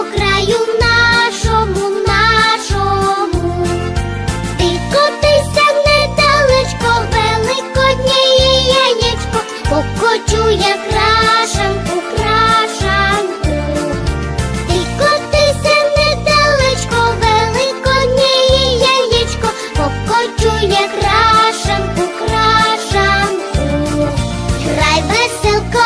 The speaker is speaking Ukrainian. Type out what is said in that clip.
Краю нашому, нашому, Ти котися, недалечко, великоднієєчко, покочує крашем украшанку, ти котися, не далечко, великоді яєчко, покочує крашем украшанку, край веселко.